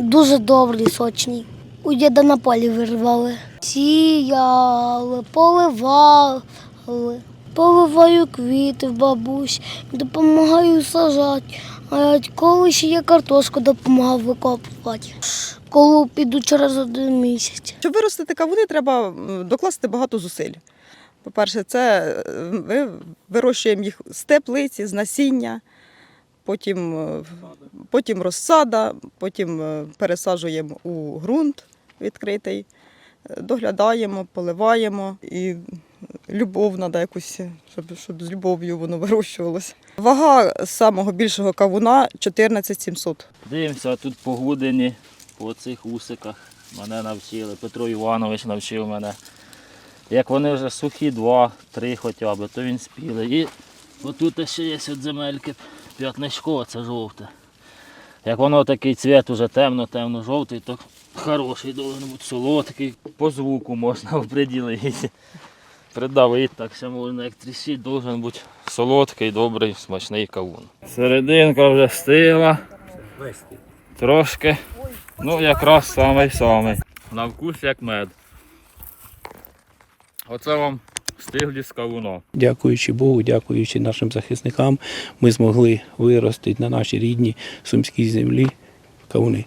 Дуже добрий, сочний. У діда на полі вирвали. Сіяли, поливали. Поливаю квіти в бабусь, допомагаю сажати. А коли ще я картошку допомагав викопувати. Коли піду через один місяць. Щоб виростити кавуни, треба докласти багато зусиль. По-перше, це е, ми вирощуємо їх з теплиці, з насіння, потім, е, потім розсада, потім е, пересаджуємо у ґрунт відкритий, е, доглядаємо, поливаємо і любов треба якусь, щоб, щоб з любов'ю воно вирощувалося. Вага самого більшого кавуна 14 700. Дивимося, тут погудені по цих усиках. Мене навчили. Петро Іванович навчив мене. Як вони вже сухі, два-три хоча б, то він спілий. І отут ще є земельки п'ятничко, це жовте. Як воно такий цвіт уже темно-темно-жовтий, то хороший должен бути солодкий, по звуку можна оприділити. Придавити так ще можна, як тріщить, должен бути солодкий, добрий, смачний кавун. Серединка вже стигла. Трошки. Ну, якраз самий-самий. На вкус як мед. Оце вам стиглі з кавуна. Дякуючи Богу, дякуючи нашим захисникам, ми змогли виростити на нашій рідній сумській землі кавуни.